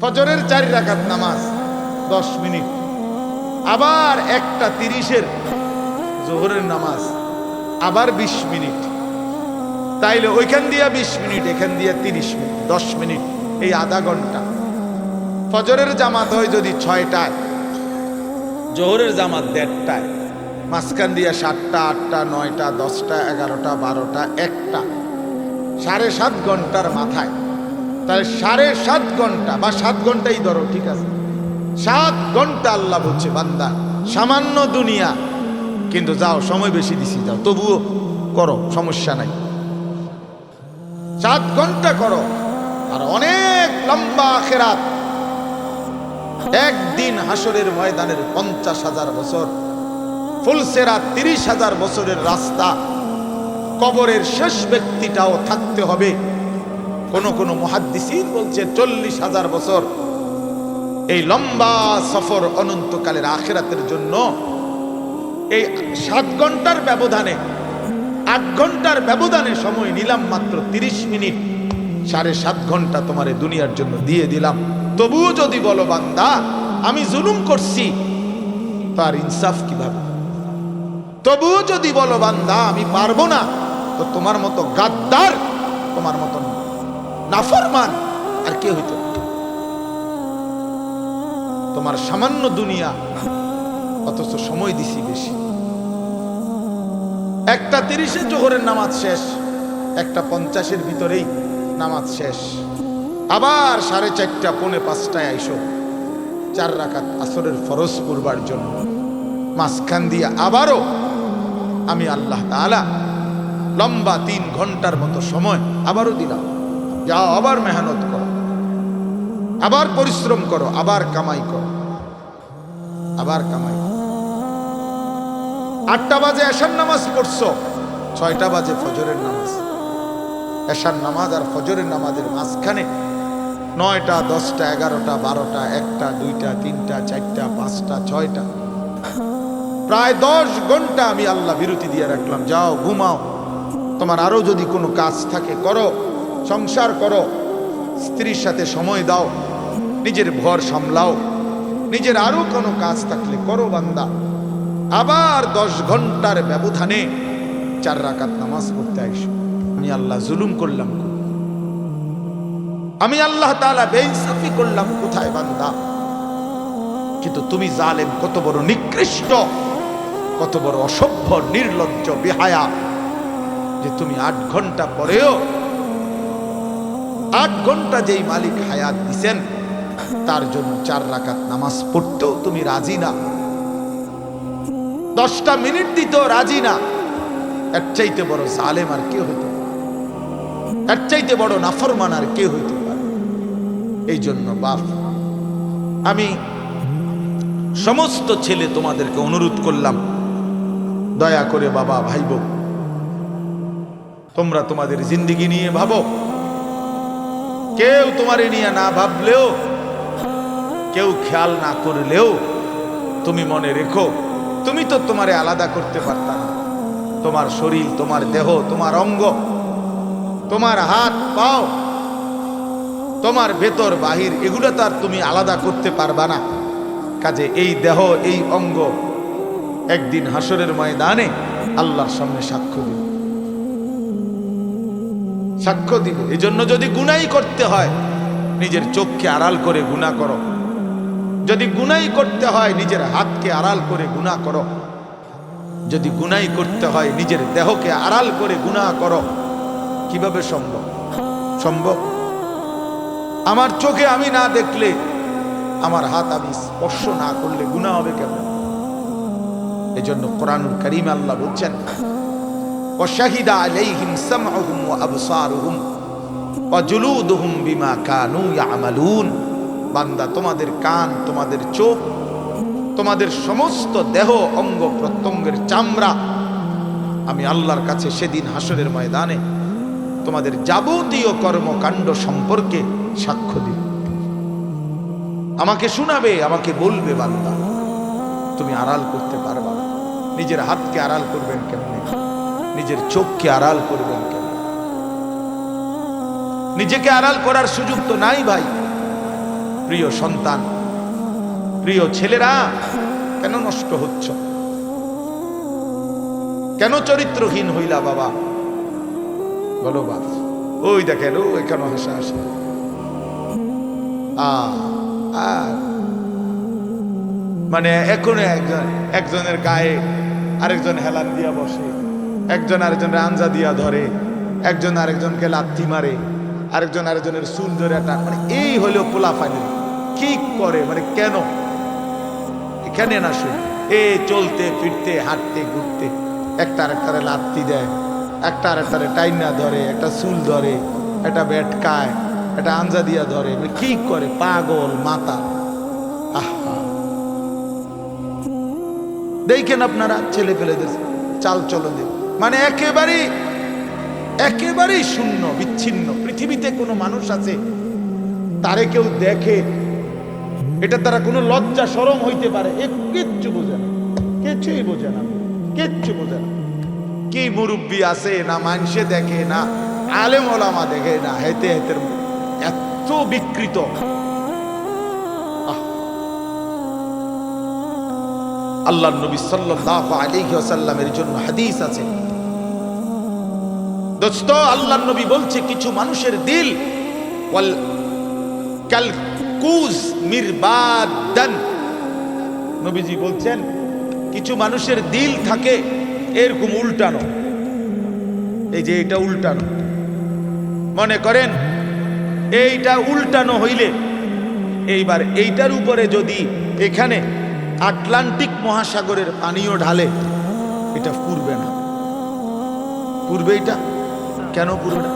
ফজরের চারি রাকাত নামাজ, দশ মিনিট। আবার একটা তিরিশের জোহরের নামাজ, আবার বিশ মিনিট। তাইলে ওইখান দিয়া বিশ মিনিট, এখান দিয়া তিরিশ মিনিট, দশ মিনিট, এই আধা ঘণ্টা। ফজরের জামাত হয় যদি ছয়টায়, জোহরের জামাত দেড়টায়, মাঝখান দিয়া সাতটা, আটটা, নয়টা, দশটা, এগারোটা, বারোটা, একটা। সাড়ে সাত ঘণ্টার মাথায় তাহলে সাড়ে সাত ঘণ্টা বা সাত ঘন্টাই ধরো, ঠিক আছে? সাত ঘণ্টা আল্লাহ বলছে, বান্দা, সামান্য দুনিয়া। কিন্তু যাও, সময় বেশি দিছি, যাও। তবুও করো, সমস্যা নাই। সাত ঘণ্টা করো। আর অনেক লম্বা খেরাত একদিন হাসরের ময়দানের পঞ্চাশ হাজার বছর ফুলসেরা তিরিশ হাজার বছরের রাস্তা, কবরের শেষ ব্যক্তিটাও থাকতে হবে। কোন কোন মহাদ্দিসিন বলছে চল্লিশ হাজার বছর। এই লম্বা সফর অনন্তকালের আখেরাতের জন্য এই সাত ঘণ্টার ব্যবধানে, আট ঘণ্টার ব্যবধানে সময় নিলাম মাত্র তিরিশ মিনিট। সাড়ে সাত ঘণ্টা তোমার দুনিয়ার জন্য দিয়ে দিলাম। তবুও যদি বলো, বান্দা, আমি জুলুম করছি, তার ইনসাফ কীভাবে? তবুও যদি বলো, বান্দা, আমি পারব না, তো তোমার মতো গাদ্দার, তোমার মতো নাফরমান, আর কে হইতো? তোমার সামান্য দুনিয়া, অথচ সময় দিছি বেশি। একটা তিরিশে জোহরের নামাজ শেষ, একটা পঞ্চাশের ভিতরেই নামাজ শেষ। আবার সাড়ে চারটা, পৌনে পাঁচটায় আইসো, চার রাকাত আসরের ফরজ করবার জন্য। মাঝখান দিয়ে আবারও আমি আল্লাহ তাআলা লম্বা তিন ঘণ্টার মতো সময় আবারও দিলাম। যাও আবার মেহনত করো। আবার পরিশ্রম করো, আবার কামাই করো। আবার কামাই আটটা বাজে এশার নামাজ পড়ছো, ছয়টা বাজে ফজরের নামাজ। এশার নামাজ আর ফজরের নামাজের মাঝখানে নয়টা, দশটা, এগারোটা, বারোটা, একটা, দুইটা, তিনটা, চারটা, পাঁচটা, ছয়টা। প্রায় দশ ঘণ্টা আমি আল্লাহ বিরতি দিয়ে রাখলাম, যাও, ঘুমাও। তোমার আরও যদি কোনো কাজ থাকে, করো। সংসার করো। স্ত্রীর সাথে সময় দাও। নিজের ভর সামলাও। নিজের আরও কোনো কাজ থাকলে করো বান্দা। আবার দশ ঘণ্টার ব্যবধানে চার রাকাত নামাজ পড়তে আইসো। আমি আল্লাহ জুলুম করলাম আমি আল্লাহ তাআলা বেইনসাফি করলাম কোথায় বান্দা? কিন্তু তুমি জালেম, কত বড় নিকৃষ্ট, কত বড় অসভ্য, নির্লজ্জ, বেহায়া যে তুমি আট ঘণ্টা পরেও আট ঘণ্টা যেই মালিক হায়াত দিছেন, তার জন্য চার রাকাত নামাজ পড়তেও তুমি রাজি না। দশটা মিনিট দিতেও রাজি না। এর চাইতে বড় জালেম আর কে হইতে? এর চাইতে বড় নাফরমান আর কে হইতে পারে এই জন্য বাপ, আমি সমস্ত ছেলে তোমাদেরকে অনুরোধ করলাম, দয়া করে বাবা ভাই বোন তোমরা তোমাদের জিন্দিগি নিয়ে ভাবো। কেউ তোমারে নিয়ে না ভাবলেও, কেউ খেয়াল না করলেও তুমি মনে রেখো, তুমি তো তোমারে আলাদা করতে পারতা না। তোমার শরীর, তোমার দেহ, তোমার অঙ্গ, তোমার হাত, পাও, তোমার ভেতর, বাহির, এগুলো তো আর তুমি আলাদা করতে পারবা না। কাজে এই দেহ, এই অঙ্গ একদিন হাসরের ময়দানে আল্লাহর সামনে সাক্ষ্য দিবে। সাক্ষ্য দিবে। এই জন্য যদি গুনাই করতে হয়, নিজের চোখকে আড়াল করে গুণা করো। যদি গুনাই করতে হয়, নিজের হাতকে আড়াল করে গুণা করো। যদি গুনাই করতে হয়, নিজের দেহকে আড়াল করে গুণা করো। কীভাবে সম্ভব? সম্ভব? আমার চোখে আমি না দেখলে, আমার হাত আমি স্পর্শ না করলে গুণা হবে কেমন? এই জন্য কোরআনুল করিম আল্লাহ বলছেন وشهد عليهم سمعهم وأبصارهم وجلودهم بما كانوا يعملون বান্দা তোমাদের কান তোমাদের চোখ তোমাদের সমস্ত দেহ অঙ্গ প্রত্যঙ্গের চামড়া আমি আল্লাহর কাছে সেদিন হাসরের ময়দানে তোমাদের যাবতীয় কর্মকাণ্ড সম্পর্কে সাক্ষ্য দিবে আমাকে শোনাবে আমাকে বলবে বান্দা তুমি আড়াল করতে পারবা না। নিজের হাতকে আড়াল করবেন কেমনে নিজের চোখকে আড়াল করবেন কেন? নিজেকে আড়াল করার সুযোগ তো নাই ভাই। প্রিয় সন্তান, প্রিয় ছেলেরা, কেন নষ্ট হচ্ছ? কেন চরিত্রহীন হইলা বাবা? বলো বাবা ওই দেখেন, ও কেন হাসা হাসি। মানে এখন একজন, একজনের গায়ে আরেকজন হেলান দিয়া বসে। একজন আরেকজনের আঞ্জা দিয়া ধরে, একজন আরেকজনকে লাথি মারে, আরেকজন আরেকজনের চুল ধরে টান মানে এই হলো পোলা ফাইনাল কি করে মানে কেন? এখানে না শুনি এ চলতে, ফিরতে, হাঁটতে, ঘুরতে, একটা আরেকটারে লাত্তি দেয়, একটা আরেকটারে টাইনা ধরে, একটা চুল ধরে, একটা বেটকায় একটা আঞ্জা দিয়া ধরে মানে কি করে? পাগল, মাতা। দেখেন আপনারা ছেলে ফেলেদের চাল চলনে মানে একেবারেই একেবারেই শূন্য, বিচ্ছিন্ন। পৃথিবীতে কোনো মানুষ আছে, তারে কেউ দেখে এটা তারা কোনো লজ্জা সরম হইতে পারে। এ কিচ্ছু বোঝে না। কিচ্ছুই বোঝে না। কিচ্ছু বোঝে না। কি মুরব্বী আছে না মানুষে দেখে না, আলেম ওলামা দেখে না হেতে হেতের এত বিকৃত। আল্লাহ নবী সাল্লাল্লাহু আলাইহি ওয়াসাল্লামের জন্য হাদিস আছে। দোস্ত, আল্লাহ নবী বলছে, কিছু মানুষের দিল, ওয়াল নবীজি বলছেন, কিছু মানুষের দিল থাকে, এরকম উল্টানো। এই যে এটা উল্টানো। মনে করেন, এইটা উল্টানো হইলে, এইবার এইটার উপরে যদি এখানে আটলান্টিক মহাসাগরের পানীয় ঢালে এটা পূর্বে না। পূর্বে এটা? কেন পূর্বে না?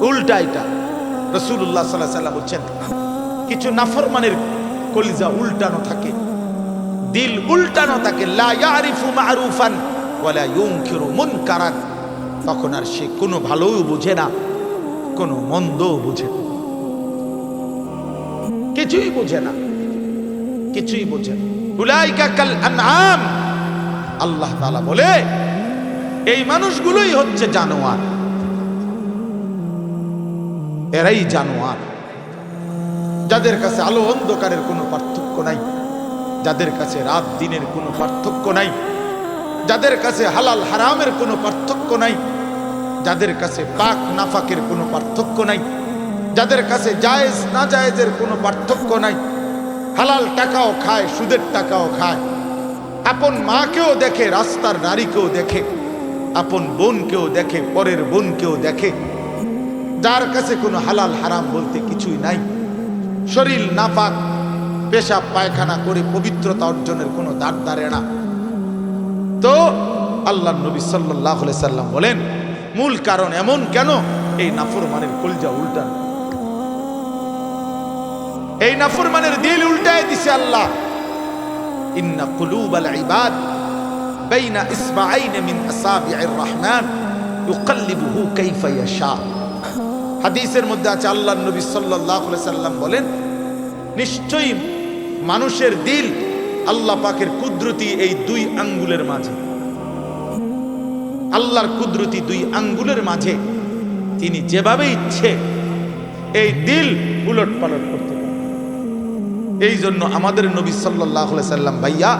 উল্টা। এটা। রসুল্লাহ সাল্লাহ সাল্লাম বলছেন, কিছু নাফরমানের কলিজা উল্টানো থাকে। দিল উল্টানো থাকে। তখন আর সে কোনো ভালোও বুঝে না, কোনো মন্দও বুঝে না। কিছুই বোঝে না। কিছুই বোঝে আল্লাহ তাআলা বলে, এই মানুষগুলোই হচ্ছে জানোয়ার। এরাই জানোয়ার। যাদের কাছে আলো অন্ধকারের কোনো পার্থক্য নাই, যাদের কাছে রাত দিনের কোনো পার্থক্য নাই, যাদের কাছে হালাল হারামের কোনো পার্থক্য নাই, যাদের কাছে পাক নাফাকের কোনো পার্থক্য নাই, যাদের কাছে জায়েজ না জায়েজের কোনো পার্থক্য নাই হালাল টাকাও খায়, সুদের টাকাও খায়। আপন মাকেও দেখে, রাস্তার নারীকেও দেখে, আপন বোনকেও দেখে, পরের বোনকেও দেখে। যার কাছে কোনো হালাল হারাম বলতে কিছুই নাই। শরীর নাপাক, পেশাব, পায়খানা করে পবিত্রতা অর্জনের কোনো দাঁড় দাঁড়ে না। তো আল্লাহ নবী সাল্লাহ সাল্লাম বলেন, মূল কারণ এমন কেন? এই নাফরমানের কলজা উল্টান। এই নাফরমানের দিল উল্টায় দিছে আল্লাহ। ইন্না কুলুব আল ইবাদ বাইনা ইসবাআইন মিন আসাবি'ir রহমান ইউকাল্লিবুহু কাইফা ইয়াশা। হাদিসের মধ্যে আছে আল্লাহ নবী সাল্লাল্লাহু আলাইহি সাল্লাম বলেন, নিশ্চয়ই মানুষের দিল আল্লাহ পাকের কুদরতি এই দুই আঙ্গুলের মাঝে। আল্লাহর কুদরতি দুই আঙ্গুলের মাঝে তিনি যেভাবে ইচ্ছে এই দিল উলট পালট করতে এই জন্য আমাদের নবী সাল্লাহ সাল্লাম ভাইয়া